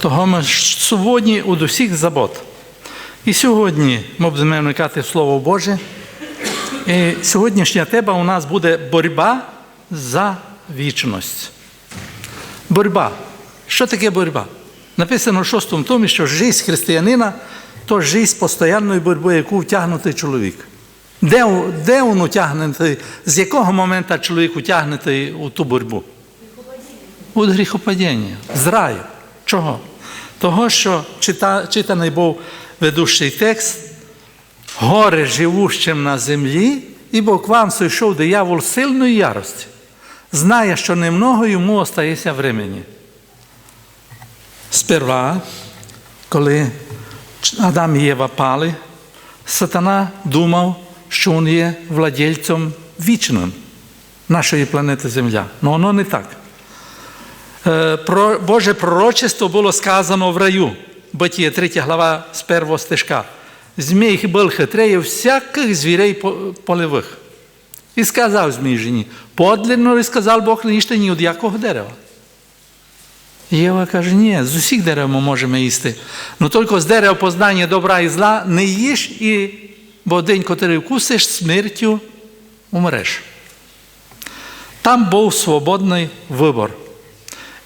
Того ми сьогодні у усіх забот. І сьогодні ми будемо вникати в Слово Боже. І сьогоднішня тема у нас буде боротьба за вічність. Боротьба. Що таке боротьба? Написано в шостому томі, що життя християнина то життя постійної боротьби, яку втягнутий чоловік. Де, де він утягнутий, з якого моменту чоловік утягнутий у ту боротьбу? У гріхопадіння, з раю. Чого? Того, що чита, читаний був ведущий текст, горе живущим на землі, ібо к вам сойшов диявол сильної ярості, знає, що немного йому остається времени. Сперва, коли Адам і Єва пали, сатана думав, що він є владельцем вічним нашої планети Земля. Ну воно не так. Про Боже пророчество було сказано в раю, Битіє 3 глава з першого стежка. Змій був хитрее всяких звірей полевих. І сказав змій жені, подлинно і сказав Бог їжте ні від якого дерева. Єва каже, ні, з усіх дерев ми можемо їсти. Ну тільки з дерева познання добра і зла не їж, і, бо день, котрий вкусиш, смертю умреш. Там був свободний вибор.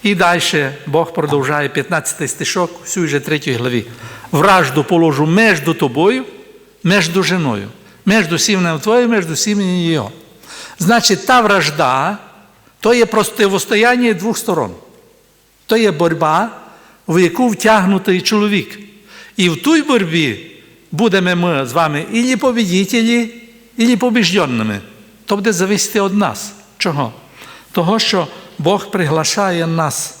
І далі Бог продовжує 15 стишок, всю вже 3 главі. Вражду положу між тобою, між жіною, між сім'єю твоєю, між сім'єю його. Значить, та вражда то є протистояння двох сторон. То є боротьба, в яку втягнутий чоловік. І в тій боротьбі будемо ми з вами ілі побідітелі, ілі побіжденними. То буде зависіти від нас. Чого? Того, що Бог приглашає нас.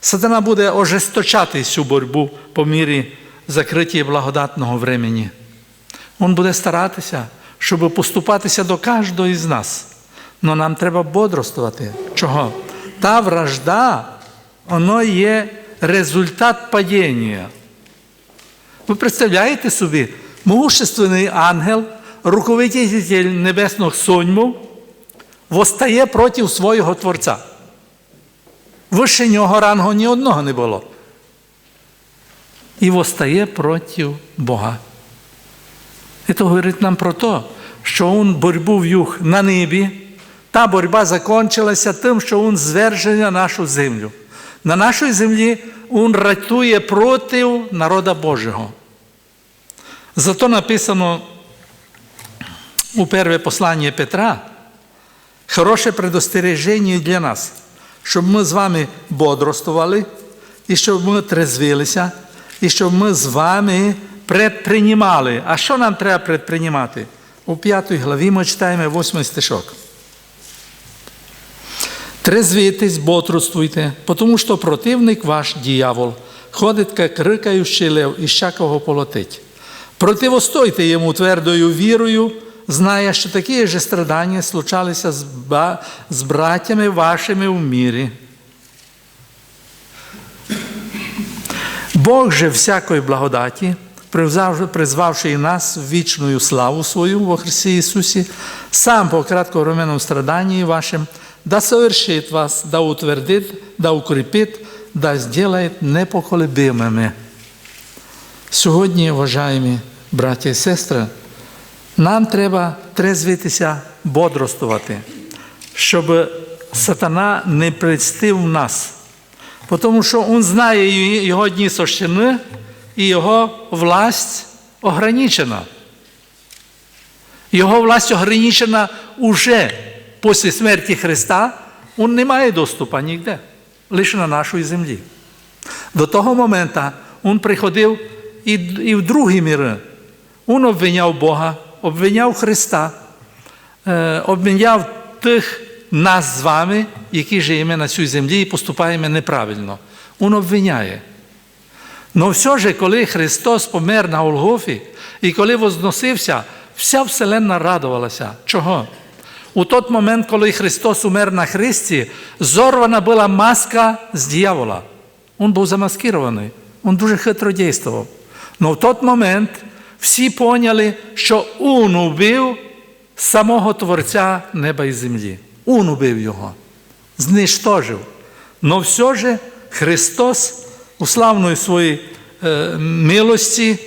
Сатана буде ожесточати цю боротьбу по мірі закриття благодатного времени. Він буде старатися, щоб поступатися до кожного з нас. Але нам треба бодрствувати. Чого? Та вражда, воно є результат падіння. Ви представляєте собі, могущественний ангел, руководитель небесних соньмів, восстає проти свого Творця. Вище нього рангу ні одного не було. І восстає проти Бога. І то говорить нам про те, що він боротьбу в'юх на небі. Та боротьба закінчилася тим, що він зверже на нашу землю. На нашій землі він ратує проти народа Божого. Зато написано у перше послання Петра хороше предостереження для нас, щоб ми з вами бодрствували, і щоб ми трезвилися, і щоб ми з вами предприймали. А що нам треба предприймати? У п'ятій главі ми читаємо восьмий стишок. Трезвитесь, бодрствуйте, тому що противник ваш дьявол ходить, як рикаючий лев, і всякого полотить. Противостойте йому твердою вірою, зная, що такі же страдання случалися з, братями вашими в мірі. Бог же всякої благодаті, призвавши нас в вічну славу свою во Христі Ісусі, сам по кратковременному страданні вашим, да совершит вас, да утвердит, да укрепит, да сделает непоколебимими. Сьогодні, уважаємо браті і сестри, нам треба трезвитися, бодрствувати, щоб сатана не представив нас. Тому що він знає його дні сощини і його власть ограничена. Його власть ограничена уже після смерті Христа, він не має доступу ніде, лише на нашій землі. До того моменту він приходив і в другі міри. Він обвиняв Бога, обвиняв Христа, обвиняв тих нас з вами, які живемо на цій землі і поступаємо неправильно. Він обвиняє. Но все ж, коли Христос помер на Голгофі і коли возносився, вся Вселенна радувалася. Чого? У той момент, коли Христос умер на Христі, зорвана була маска з дьявола. Він був замаскирований, він дуже хитро дійствував. Но в той момент всі поняли, що Он убив самого Творця неба і землі. Он убив його, знищтожив. Но все ж Христос у славної своїй е, милості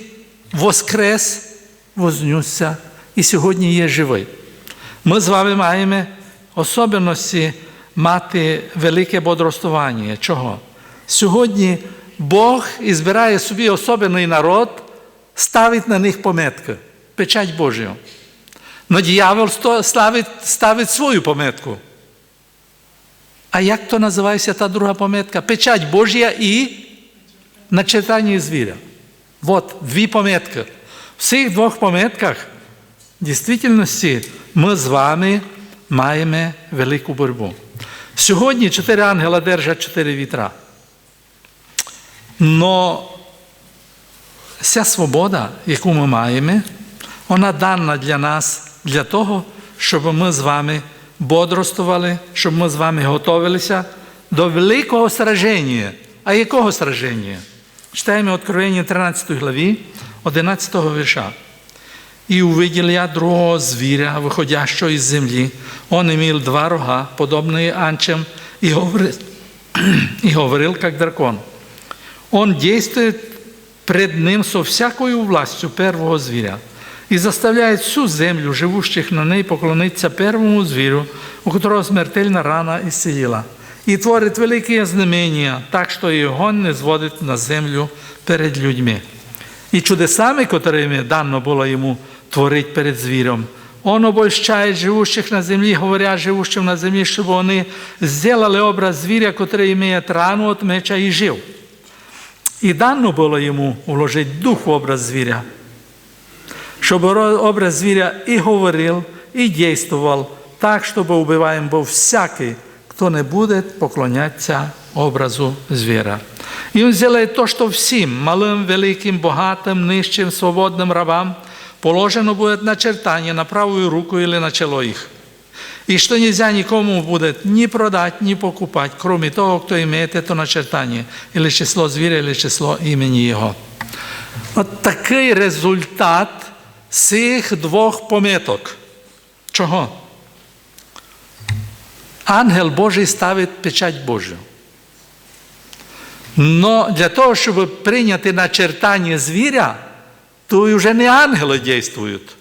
воскрес, вознісся і сьогодні є живий. Ми з вами маємо особливості мати велике бодростування. Чого? Сьогодні Бог і збирає собі особливий народ, ставить на них пометки, печать Божою. Но дьявол ставить, ставить свою пометку. А як то називається та друга пометка? Печать Божя і начертання звіря. От дві пометки. В цих двох пометках в дійсності ми з вами маємо велику боротьбу. Сьогодні чотири ангела держать чотири вітра. Но ця свобода, яку ми маємо, вона дана для нас для того, щоб ми з вами бодрствували, щоб ми з вами готувалися до великого сраження. А якого сраження? Читаємо Откровення 13 главі, 11 вірша. І увидел я другого звіря, виходящого із землі. Он имел два рога, подобные анчам, и говорил, и говорил как дракон. Он действует пред ним со всякою властью первого звіря і заставляє всю землю, живущих на ней, поклонитися первому звіру, у которого смертельна рана исцелила. І творить великі знамення, так що його не зводить на землю перед людьми. І чудесами, котрими дано було йому творить перед звіром, он обольщає живущих на землі, говоря живущим на землі, щоб вони зробили образ звіря, котрий має рану від меча і жив. І дано було йому вложити дух в образ звіря, щоб образ звіря і говорив, і дійствував так, щоб убиваєм був всякий, хто не буде поклонятися образу звіра. І він зробить то, що всім, малим, великим, богатим, нижчим, свободним рабам, положено буде начертання на правую руку или на чело їх. И что нельзя никому будет ни продать, ни покупать, кроме того, кто имеет это начертание, или число зверя, или число имени Його. От такий результат цих двох пометок. Чого? Ангел Божий ставить печать Божу. Но для того, щоб прийняти начертання звіря, то вже не ангели дійствують,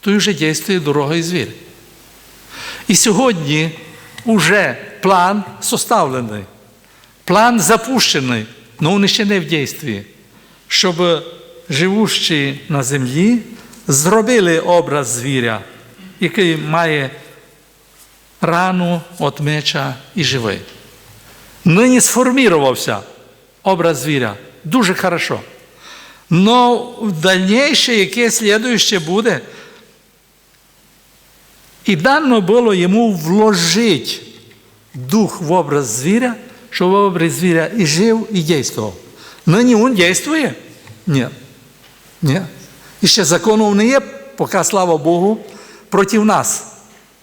то вже дійствує дорога і звір. І сьогодні вже план составлений, план запущений, але він ще не в дійстві, щоб живущі на землі зробили образ звіря, який має рану від меча і живий. Нині сформувався образ звіря. Дуже хорошо. Но в дальніше, яке слідуюче буде, і дано було йому вложити дух в образ звіря, щоб образ звіря і жив, і дійствував. Нині він дійствує? Ні. Ні. І ще законів не є, поки, слава Богу, проти нас.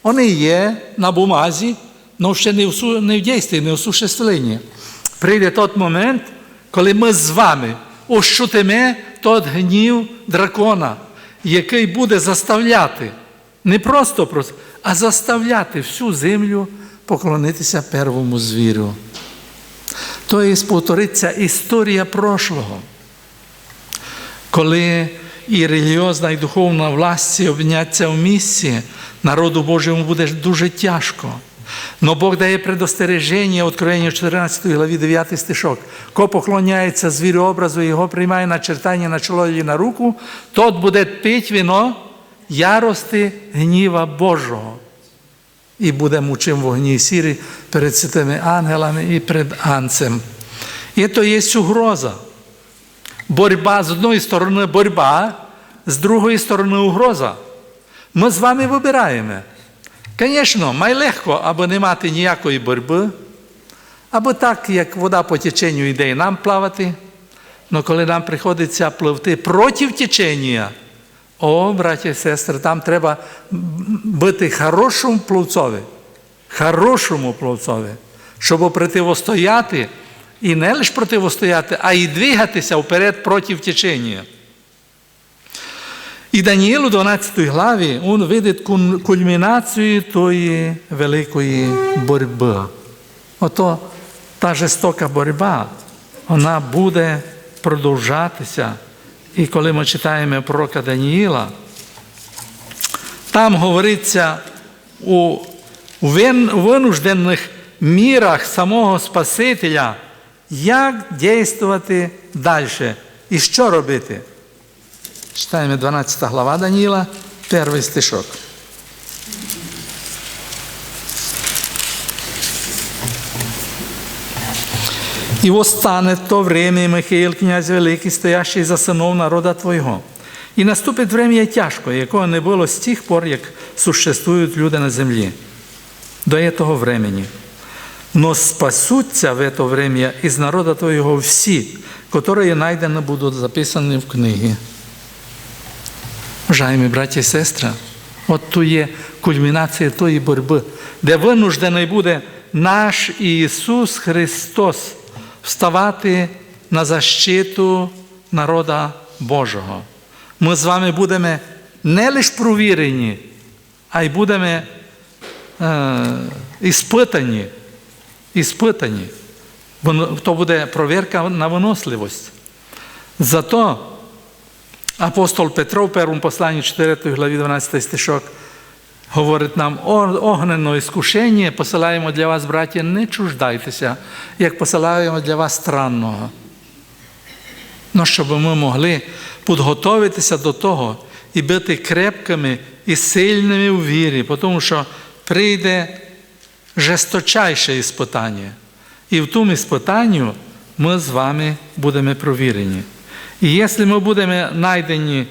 Вони є на бумазі, але ще не в, не в дійстві, не в осуществленні. Прийде той момент, коли ми з вами ощутимо той гнів дракона, який буде заставляти не просто, просто, а заставляти всю землю поклонитися первому звіру. Тобто повториться історія прошлого, коли і релігіозна, і духовна власть обняться в місці, народу Божому буде дуже тяжко. Но Бог дає предостереження, Откровення 14 главі 9 стишок. Ко поклоняється звірю образу, його приймає на чоло і на руку, тот буде пить вино ярости гніва Божого. І буде мучим вогні сірі перед святими ангелами і перед анцем. І це є угроза. Борьба з одної сторони борьба, з другої сторони угроза. Ми з вами вибираємо. Звісно, май легко, аби не мати ніякої боротьби, або так, як вода по теченню йде і нам плавати. Але коли нам приходиться пливти проти течення, о, браті і сестри, там треба бути хорошому пловцові, хорошому пловцові, щоб противостояти, і не лише противостояти, а й двигатися вперед проти течення. І Даніїл у 12 главі він видить кульмінацію тої великої боротьби. Ото та жорстока боротьба, вона буде продовжатися. І коли ми читаємо пророка Даніїла, там говориться у вин- винуждених мірах самого Спасителя, як дійствувати далі і що робити. Читаємо 12 глава Даніїла, перший стишок. И восстанет то время, и Михаил, князь великий, стоящий за сынов народа Твоего. І наступить время тяжко, якого не було з тих пор, як существують люди на землі, до этого времени. Но спасуться в это время із народа Твоего всі, которые найдені будуть записані в книгі. Уважаемі браті і сестри, от тут є кульмінація тої боротьби, де винуждений буде наш Ісус Христос вставати на защиту народа Божого. Ми з вами будемо не лише провірені, а й будемо е, іспитані. іспитані. То буде провірка на виносливість. Зато апостол Петро в першому посланні 4 главі 12 стишок говорить нам, «О- огненно іскушення посилаємо для вас, браті, не чуждайтеся, як посилаємо для вас странного. Ну, щоб ми могли підготуватися до того і бути крепкими і сильними у вірі, тому що прийде жесточайше іспитання. І в тому іспитанню ми з вами будемо провірені. І якщо ми будемо знайдені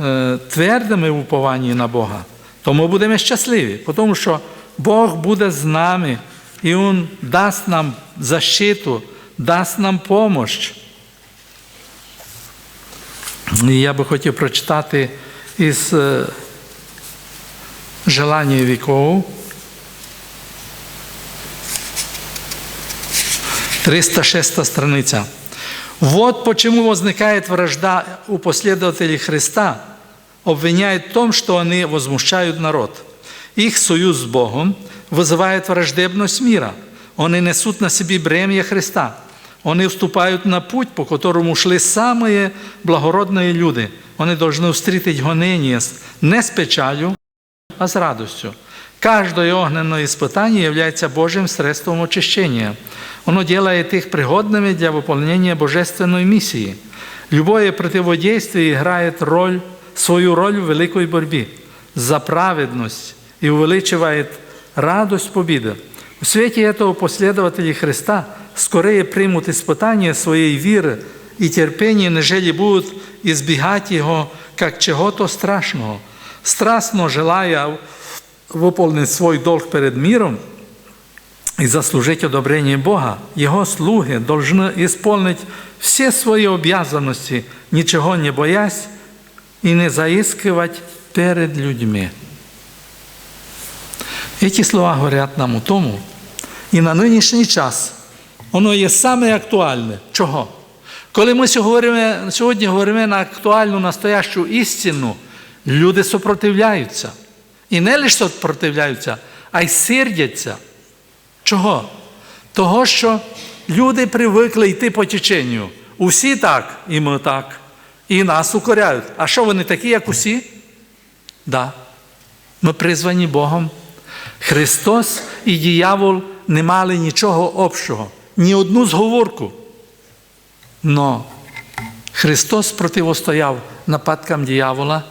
е, твердими в упованні на Бога, то ми будемо щасливі, тому що Бог буде з нами, і Він дасть нам защиту, дасть нам помощь. І я би хотів прочитати із е, «Желання віков». 306 страниця. Вот почему возникает вражда у последователей Христа Обвиняют в том, что они возмущают народ. Их союз с Богом вызывает враждебность мира. Они несут на себе бремя Христа. Они вступают на путь, по которому шли самые благородные люди. Они должны встретить гонение с- не с печалью, а с радостью. Каждое огненное испытание является Божьим средством очищения. Оно делает их пригодными для выполнения божественной миссии. Любое противодействие играет роль, свою роль в великой борьбе за праведность и увеличивает радость победы. В свете этого последователи Христа скорее примут испытание своей веры и терпения, нежели будут избегать его как чего-то страшного. Страстно желая выполнить свой долг перед миром и заслужить одобрение Бога, Его слуги должны исполнить все свои обязанности, ничего не боясь и не заискивать перед людьми. Эти слова говорять нам у тому, і на нинішній час воно є саме актуальне. Чого? Коли ми сьогодні говоримо, на актуальну настоящу істину, люди супротивляються. І не лише супротивляються, а й сердяться. Чого? Того, що люди привикли йти по теченню. Усі так, і ми так. І нас укоряють. А що вони такі, як усі? Да. Ми призвані Богом. Христос і диявол не мали нічого общого, ні одну зговорку. Но Христос противостояв нападкам диявола,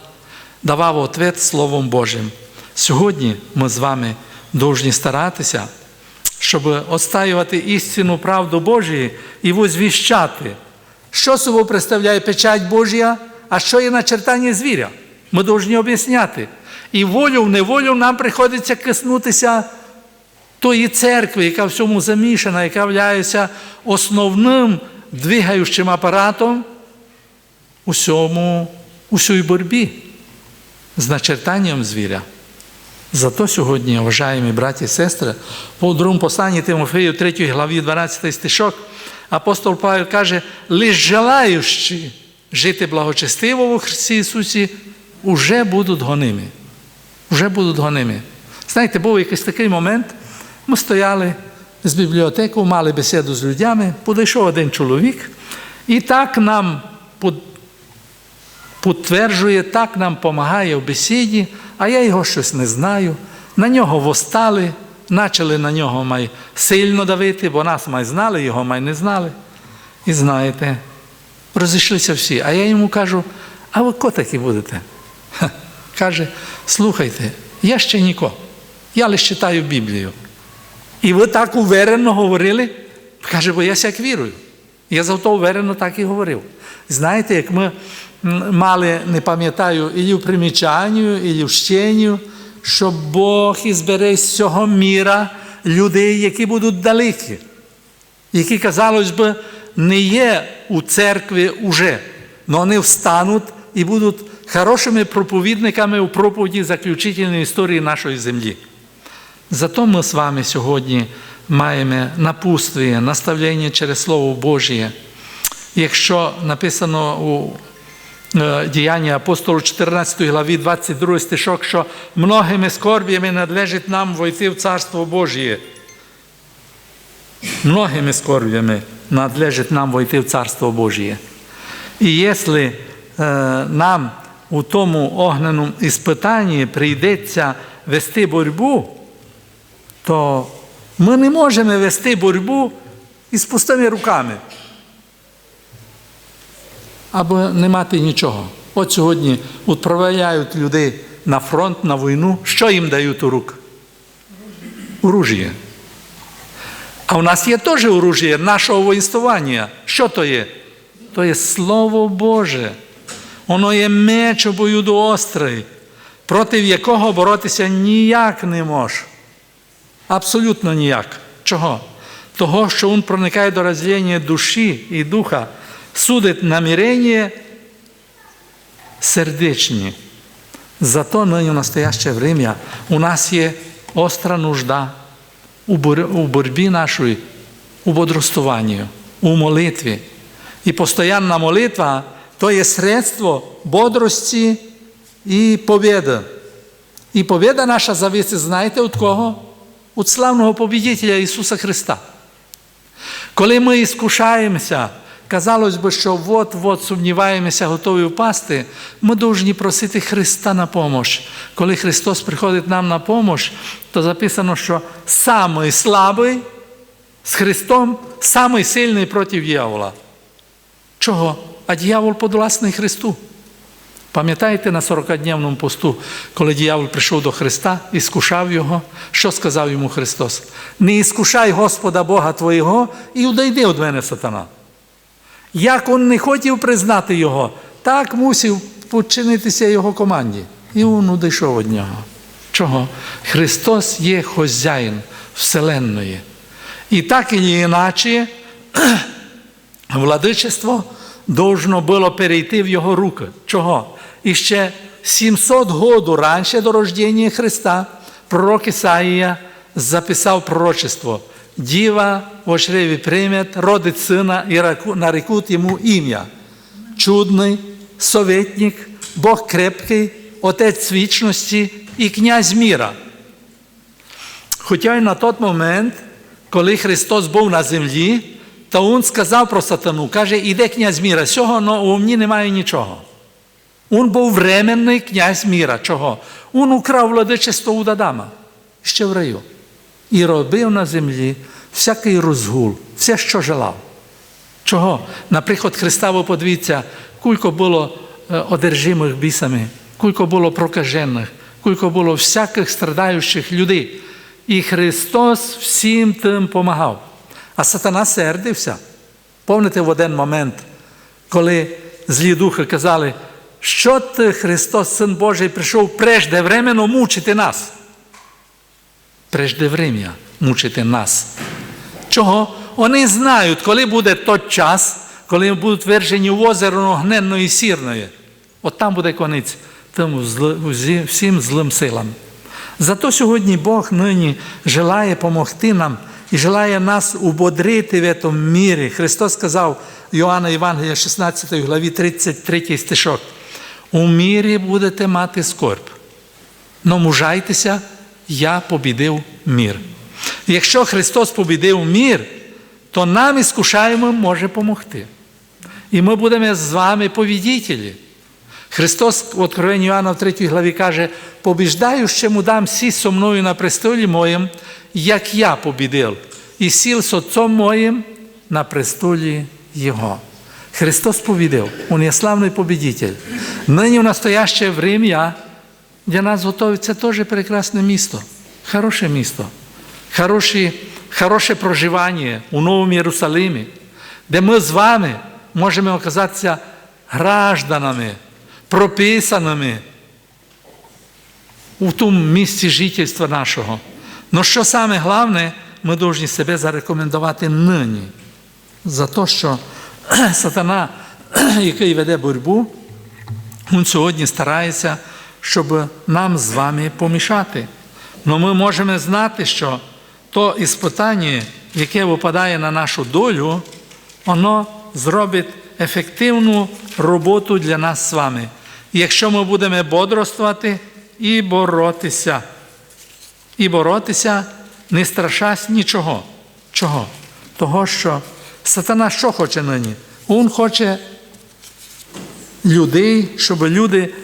давав ответ Словом Божим. Сьогодні ми з вами повинні старатися, щоб отстаювати істину правду Божої і возвіщати, що собою представляє печать Божія, а що є начертання звіря. Ми повинні об'ясняти. І волю в неволю нам приходиться киснутися тої церкви, яка в цьому замішана, яка є основним двигаючим апаратом у всьому, у боротьбі з начертанням звіря. Зато сьогодні, уважаємо браті і сестри, по другому посланні Тимофею 3 главі 12 стишок, апостол Павел каже, лиш желаючи жити благочестиво в Христі Ісусі, уже будуть гоними. Уже будуть гоними. Знаєте, був якийсь такий момент, ми стояли з бібліотеку, мали бесіду з людьми, підійшов один чоловік, і так нам підтверджує, так нам допомагає в бесіді, а я його щось не знаю. На нього востали, почали на нього май сильно давити, бо нас май знали, його май не знали. І знаєте, розійшлися всі. А я йому кажу, а ви ко такі будете? Ха. Каже, слухайте, я ще ніко, я лише читаю Біблію. І ви так уверено говорили? Каже, бо я сяк вірую. Я завто уверено так і говорив. Знаєте, як ми мали, не пам'ятаю, і в примічанню, і в щенню, що Бог ізбере з цього міра людей, які будуть далекі, які, казалось би, не є у церкві уже, але вони встануть і будуть хорошими проповідниками у проповіді заключительної історії нашої землі. Зато ми з вами сьогодні маємо напутствие, наставлення через Слово Божє. Якщо написано у е, діянні апостолу 14 главі 22 стишок, що многими скорбями надлежить нам войти в Царство Божє. Многими скорбями надлежить нам войти в Царство Божє. І якщо е, нам у тому огненому іспитанні прийдеться вести боротьбу, то ми не можемо вести боротьбу із пустими руками. Або не мати нічого. От сьогодні відправляють людей на фронт, на війну. Що їм дають у рук? Оружие. А у нас є теж оружие нашого воїнствування. Що то є? То є Слово Боже. Воно є меч обоюдоострий, проти якого боротися ніяк не може. Абсолютно ніяк. Чого? Того, що він проникає до розділення душі і духа, судить намірення сердечні. Зато нині в настояще время у нас є остра нужда у бор- у боротьбі нашої, у бодрствуванні, у молитві. І постоянна молитва то є средство бодрості і побєди. І побєда наша зависить, знаєте, від кого? Від славного побідителя Ісуса Христа. Коли ми іскушаємося, казалось би, що от-от сумніваємося, готові впасти, ми повинні просити Христа на помощь. Коли Христос приходить нам на помощь, то записано, що самий слабий з Христом, самий сильний проти дьявола. Чого? А дьявол подвласний Христу. Пам'ятаєте на 40-дневному посту, коли дьявол прийшов до Христа і скушав його, що сказав йому Христос? Не іскушай Господа Бога Твого і удайди від мене сатана. Як він не хотів признати його, так мусив підчинитися його команді. І він удійшов від нього. Чого? Христос є хозяїн Вселенної. І так і іначе владичество должно було перейти в його руки. Чого? І ще 700 років раніше до рождення Христа пророк Ісаїя записав пророчество. Діва в очреві прийме, родить сина і нарекуть йому ім'я. Чудний, советник, Бог крепкий, Отець вічності і князь міра. Хоча й на той момент, коли Христос був на землі, то Він сказав про сатану, каже, іде князь міра, цього но у мені немає нічого. Він був временний князь міра. Чого? Він украв владичество у Адама, ще в раю. І робив на землі всякий розгул, все, що желав. Чого? На приход Христа ви подивіться, кілько було е, одержимих бісами, кілько було прокажених, кілько було всяких страдаючих людей. І Христос всім тим помагав. А сатана сердився. Помните в один момент, коли злі духи казали, що ти, Христос, Син Божий, прийшов преждевременно мучити нас. Преждеврем'я мучити нас. Чого? Вони знають, коли буде той час, коли будуть вержені в озеро огненної сірної. От там буде конець зли- всім злим силам. Зато сьогодні Бог нині желає допомогти нам і желає нас убодрити в цьому мірі. Христос сказав Йоанна Євангелія 16 главі 33 стишок. У мірі будете мати скорб. Но мужайтеся, я побідив мір. Якщо Христос побідив мір, то нам іскушаємо може допомогти. І ми будемо з вами повідітелі. Христос в Откровенні Іоанна в 3 главі каже, побіждаючому дам сість со мною на престолі моїм, як я побідив, і сіл з Отцом моїм на престолі Його. Христос побідив, Він є славний побідитель. Нині в настояще время для нас готується теж прекрасне місто, хороше місто, хороше, хороше проживання у Новому Єрусалимі, де ми з вами можемо оказатися гражданами, прописаними у тому місці жительства нашого. Ну що саме головне, ми повинні себе зарекомендувати нині за те, що сатана, який веде боротьбу, він сьогодні старається, щоб нам з вами помішати. Але ми можемо знати, що то іспитання, яке випадає на нашу долю, воно зробить ефективну роботу для нас з вами. Якщо ми будемо бодрствувати і боротися, і боротися, не страшась нічого. Чого? Того, що сатана що хоче нині? Він хоче людей, щоб люди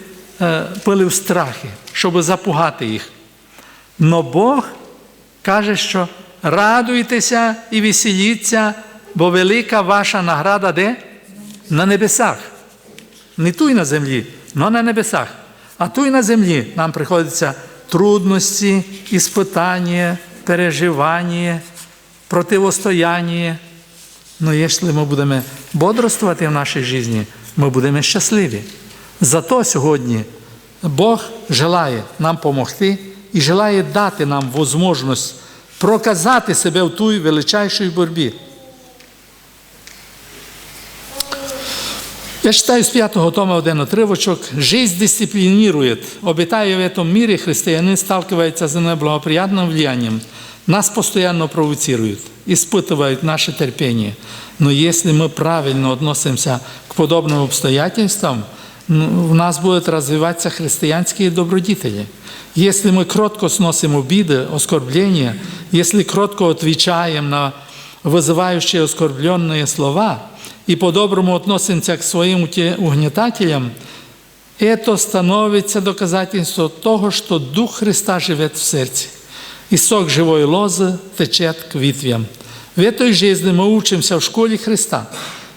е, пили в страхи, щоб запугати їх. Но Бог каже, що радуйтеся і веселіться, бо велика ваша награда де? На небесах. Не тут на землі, але на небесах. А тут на землі нам приходяться трудності, іспитання, переживання, противостояння. Но якщо ми будемо бодрствувати в нашій житті, ми будемо щасливі. Зато сьогодні Бог желає нам допомогти і желає дати нам можливість проказати себе в тій величайшій боротьбі. Я читаю з пятого тома один отрывочек. «Жизнь дисциплинирует. Обитая в этом мире, христианин сталкивается с неблагоприятным влиянием. Нас постоянно провоцируют, испытывают наше терпение. Но если мы правильно относимся к подобным обстоятельствам, ну, в нас будут развиваться христианские добродетели. Если мы кротко сносим обиды, оскорбления, если кротко отвечаем на вызывающие оскорбленные слова и по-доброму относимся к своим угнетателям, это становится доказательством того, что Дух Христа живет в сердце. И сок живой лозы течет к ветвям. В этой жизни мы учимся в школе Христа.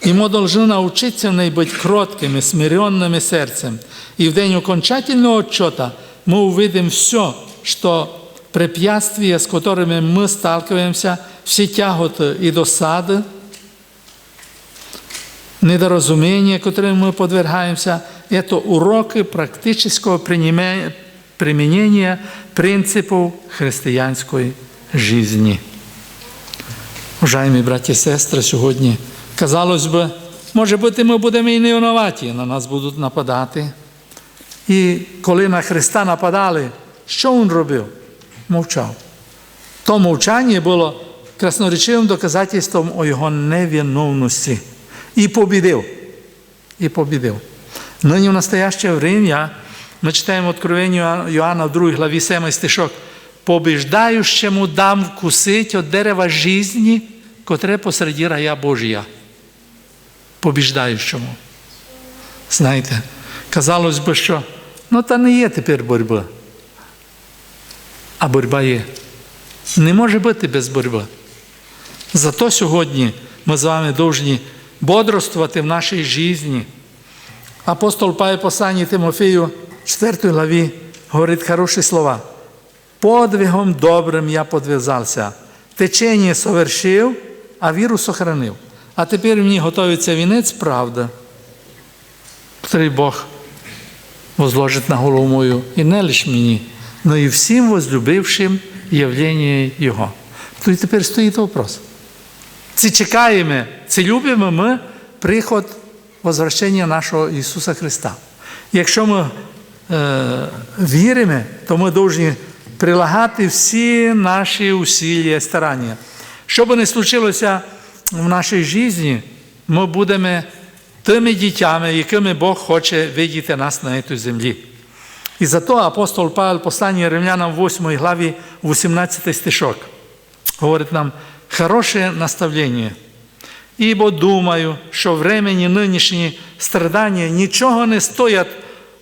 И мы должны научиться в ней быть кроткими, смиренными сердцем. И в день окончательного отчета мы увидим все, что препятствия, с которыми мы сталкиваемся, все тяготы и досады, недоразумения, которым мы подвергаемся, это уроки практического применения принципов християнської жизни. Уважаемі браті і сестри, сьогодні, казалось би, може бути, ми будемо і не винуваті, на нас будуть нападати. І коли на Христа нападали, що Він робив? Мовчав. То мовчання було красноречивим доказательством о його невиновності. І побідив. І побідив. Нині в настояще время ми читаємо Откровення Йоанна в 2 главі 7 стишок. Побіждаючому дам вкусить от дерева жизни, котре посереді рая Божія. Побіждаючому. Знаєте, казалось би, що ну та не є тепер боротьба. А боротьба є. Не може бути без боротьби. Зато сьогодні ми з вами повинні бодрствувати в нашій житті. Апостол Павел посланні Тимофею 4 главі говорить хороші слова. Подвигом добрим я подвязався, течення совершив, а віру сохранив. А тепер мені готується вінець правда, який Бог возложить на голову мою, і не лише мені, но і всім возлюбившим явлення Його. То і тепер стоїть вопрос. Чи чекаємо, чи любимо ми приход возвращення нашого Ісуса Христа? Якщо ми е, віримо, то ми повинні прилагати всі наші усилля і старання. Що би не случилося в нашій житті, ми будемо тими дітями, якими Бог хоче видіти нас на цій землі. І зато апостол Павел послання римлянам 8 главі 18 стишок. говорить нам хороше наставлення. Ібо думаю, що времені нинішні страдання нічого не стоять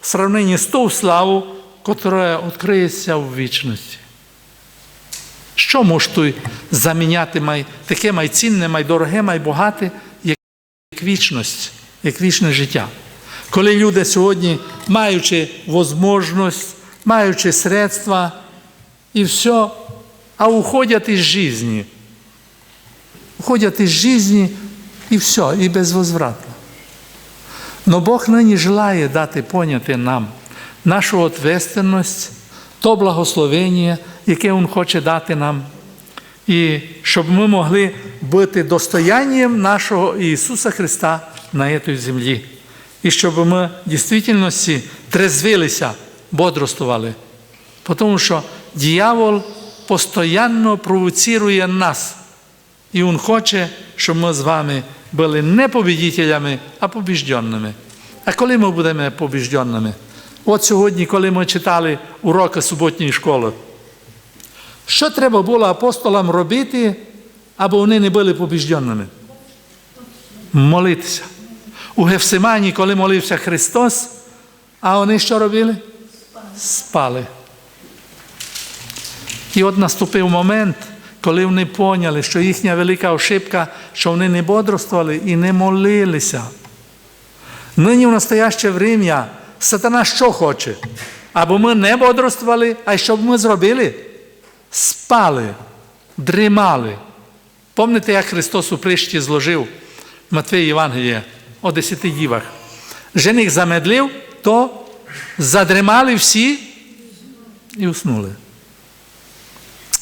в сравненні з ту славу, яка відкриється в вічності. Що може заміняти май, таке майцінне, майдороге, майбогате, як вічність, як вічне життя? Коли люди сьогодні, маючи можливість, маючи средства і все, а уходять із житті, уходять із житті і все, і безвозвратно. Но Бог нині желає дати поняти нам нашу відповідальність, то благословення, яке Він хоче дати нам, і щоб ми могли бути достоянням нашого Ісуса Христа на цій землі. І щоб ми в дійсно трезвилися, бодрствували. Тому що дьявол постійно провоцирує нас. І Він хоче, щоб ми з вами були не побідителями, а побіжденними. А коли ми будемо побіжденними? От сьогодні, коли ми читали уроки суботньої школи, що треба було апостолам робити, аби вони не були побіжденними? Молитися. У Гефсимані, коли молився Христос, а вони що робили? Спали. І от наступив момент, коли вони поняли, що їхня велика ошибка, що вони не бодрствували і не молилися. Нині в настояще время сатана що хоче? Або ми не бодрствували, а що б ми зробили? Спали, дрімали. Пам'ятаєте, як Христос у прищі зложив Матвій Євангелія о десяти дівах? Жених замедлив, то задремали всі і уснули.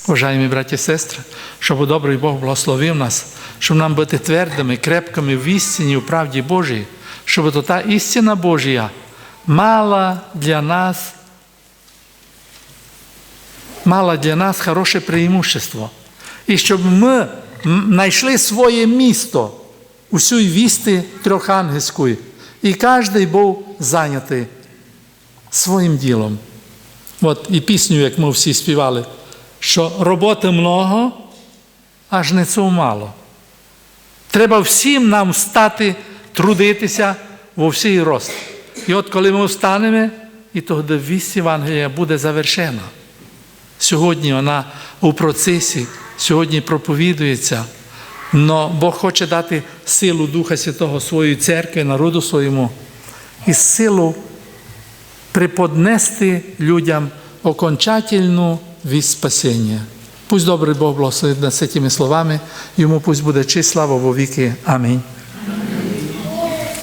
Уважаємо браті і сестри, щоб добрий Бог благословив нас, щоб нам бути твердими, крепкими в істині, в правді Божій, щоб то та істина Божія мала для нас мала для нас хороше преимущество. І щоб ми знайшли своє місто у цій вісті трьохангельської, і кожен був зайнятий своїм ділом. От і пісню, як ми всі співали що роботи много, а жниців мало. Треба всім нам встати, трудитися во всій рост. І от коли ми встанемо, і тоді вість Євангелія буде завершена. Сьогодні вона у процесі, сьогодні проповідується, але Бог хоче дати силу Духа Святого своїй церкві, народу своєму, і силу преподнести людям окончательну вість спасіння. Пусть добрий Бог благословить нас цими словами, йому пусть буде честь слава во віки. Амінь.